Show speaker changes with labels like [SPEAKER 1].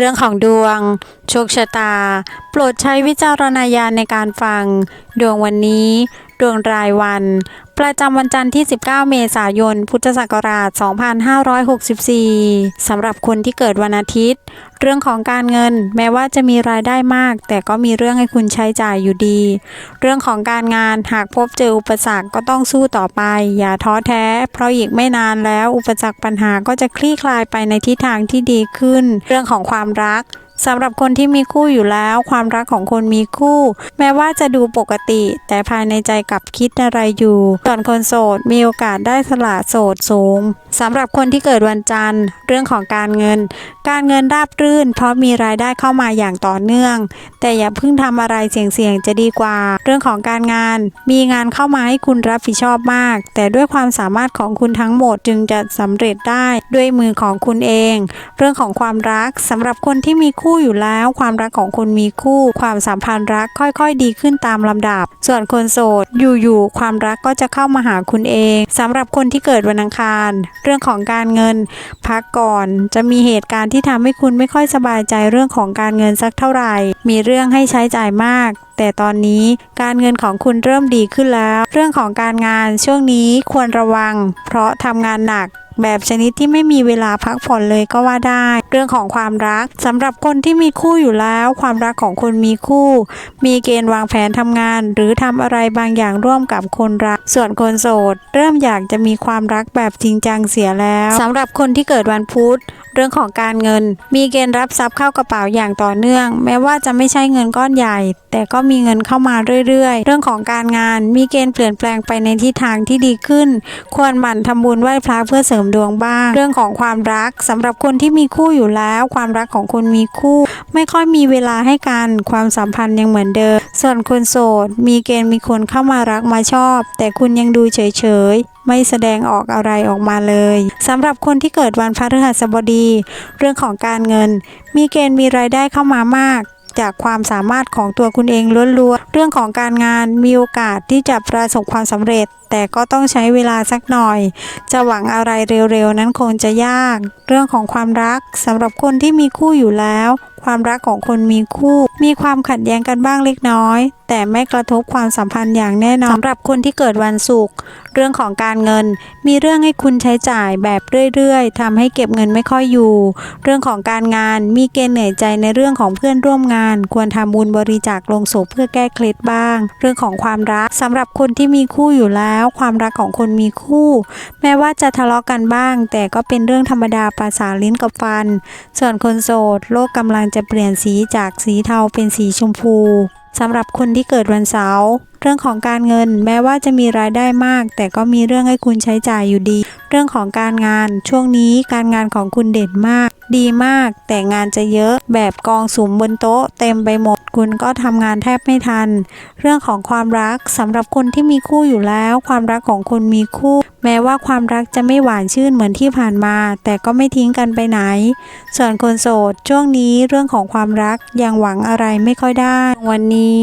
[SPEAKER 1] รื่องของดวง โชคชะตา โปรดใช้วิจารณญาณในการฟัง ดวงวันนี้ ดวงรายวัน ประจำวันจันทร์ที่ 19 เมษายน พุทธศักราช 2564 สำหรับคนที่เกิดวันอาทิตย์ เรื่องของการเงินแม้ว่าจะมีรายได้มาก แต่ก็มีเรื่องให้คุณใช้จ่ายอยู่ดี เรื่องของการงานหากพบเจออุปสรรคก็ต้องสู้ต่อไป อย่าท้อแท้ เพราะอีกไม่นานแล้วอุปสรรคปัญหาก็จะคลี่คลายไปในทิศทางที่ดีขึ้น เรื่องของความรัก สำหรับคนที่มีคู่อยู่แล้ว ความรักของคนมีคู่ แม้ว่าจะดูปกติ แต่ภายในใจกลับคิดอะไรอยู่ส่วนคนโสดมีโอกาสได้สละโสดสูงสำหรับคนที่เกิดวันจันทร์ เรื่องของการเงิน การเงินราบรื่น เพราะมีรายได้เข้ามาอย่างต่อเนื่อง แต่อย่าเพิ่งทำอะไรเสี่ยงๆจะดีกว่า เรื่องของการงาน มีงานเข้ามาให้คุณรับผิดชอบมาก แต่ด้วยความสามารถของคุณทั้งหมดจึงจะสำเร็จได้ด้วยมือของคุณเอง เรื่องของความรักสำหรับคนที่มีคูู่่อยู่แล้ว ความรักของคุณมีคู่ ความสัมพันธ์รักค่อยๆ ดีขึ้นตามลำดับ ส่วนคนโสดอยู่ๆความรักก็จะเข้ามาหาคุณเองสำหรับคนที่เกิดวันอังคาร เรื่องของการเงิน พักก่อนจะมีเหตุการณ์ที่ทำให้คุณไม่ค่อยสบายใจเรื่องของการเงินสักเท่าไหร่ มีเรื่องให้ใช้จ่ายมากแต่ตอนนี้การเงินของคุณเริ่มดีขึ้นแล้ว เรื่องของการงานช่วงนี้ควรระวัง เพราะทำงานหนัก แบบชนิดที่ไม่มีเวลาพักผ่อนเลยก็ว่าได้ เรื่องของความรักสำหรับคนที่มีคู่อยู่แล้ว ความรักของคนมีคู่ มีเกณฑ์วางแผนทำงาน หรือทำอะไรบางอย่างร่วมกับคนรัก ส่วนคนโสด เริ่มอยากจะมีความรักแบบจริงจังเสียแล้วสำหรับคนที่เกิดวันพุธ เรื่องของการเงิน มีเกณฑ์รับทรัพย์เข้ากระเป๋าอย่างต่อเนื่อง แม้ว่าจะไม่ใช่เงินก้อนใหญ่ แต่ก็มีเงินเข้ามาเรื่อยๆ เรื่องของการงาน มีเกณฑ์เปลี่ยนแปลงไปในทิศทางที่ดีขึ้น ควรหมั่นทำบุญไหว้พระเพื่อเสริมดวงบ้าง เรื่องของความรักสำหรับคนที่มีคู่อยู่แล้ว ความรักของคนมีคู่ ไม่ค่อยมีเวลาให้กัน ความสัมพันธ์ยังเหมือนเดิม ส่วนคนโสด มีเกณฑ์มีคนเข้ามารักมาชอบ แต่คุณยังดูเฉย ไม่แสดงออกอะไรออกมาเลยสำหรับคนที่เกิดวันพฤหัสบดี เรื่องของการเงิน มีเกณฑ์มีรายได้เข้ามามากจากความสามารถของตัวคุณเองล้วนๆ เรื่องของการงานมีโอกาสที่จะประสบความสำเร็จ แต่ก็ต้องใช้เวลาสักหน่อย จะหวังอะไรเร็วๆ นั้นคงจะยาก เรื่องของความรักสำหรับคนที่มีคู่อยู่แล้ว ความรักของคนมีคู่ มีความขัดแย้งกันบ้างเล็กน้อย แต่ไม่กระทบความสัมพันธ์อย่างแน่นอนสำหรับคนที่เกิดวันศุกร์เรื่องของการเงิน มีเรื่องให้คุณใช้จ่ายแบบเรื่อยๆทำให้เก็บเงินไม่ค่อยอยู่ เรื่องของการงานมีเกณฑ์เหนื่อยใจในเรื่องของเพื่อนร่วมงาน ควรทำบุญบริจาคลงศพเพื่อแก้เคล็ดบ้าง เรื่องของความรักสำหรับคนที่มีคู่อยู่แล้ว ความรักของคนมีคู่ แม้ว่าจะทะเลาะกันบ้าง แต่ก็เป็นเรื่องธรรมดาภาษาลิ้นกับฟัน ส่วนคนโสดโลกกำลังจะเปลี่ยนสีจากสีเทาเป็นสีชมพูสำหรับคนที่เกิดวันเสาร์ เรื่องของการเงินแม้ว่าจะมีรายได้มาก แต่ก็มีเรื่องให้คุณใช้จ่ายอยู่ดี เรื่องของการงานช่วงนี้การงานของคุณเด่นมาก ดีมาก แต่งานจะเยอะแบบกองสุมบนโต๊ะ เต็มไปหมดคุณก็ทำงานแทบไม่ทัน เรื่องของความรักสำหรับคนที่มีคู่อยู่แล้ว ความรักของคนมีคู่ แม้ว่าความรักจะไม่หวานชื่นเหมือนที่ผ่านมา แต่ก็ไม่ทิ้งกันไปไหน ส่วนคนโสดช่วงนี้เรื่องของความรักยังหวังอะไรไม่ค่อยได้ วันนี้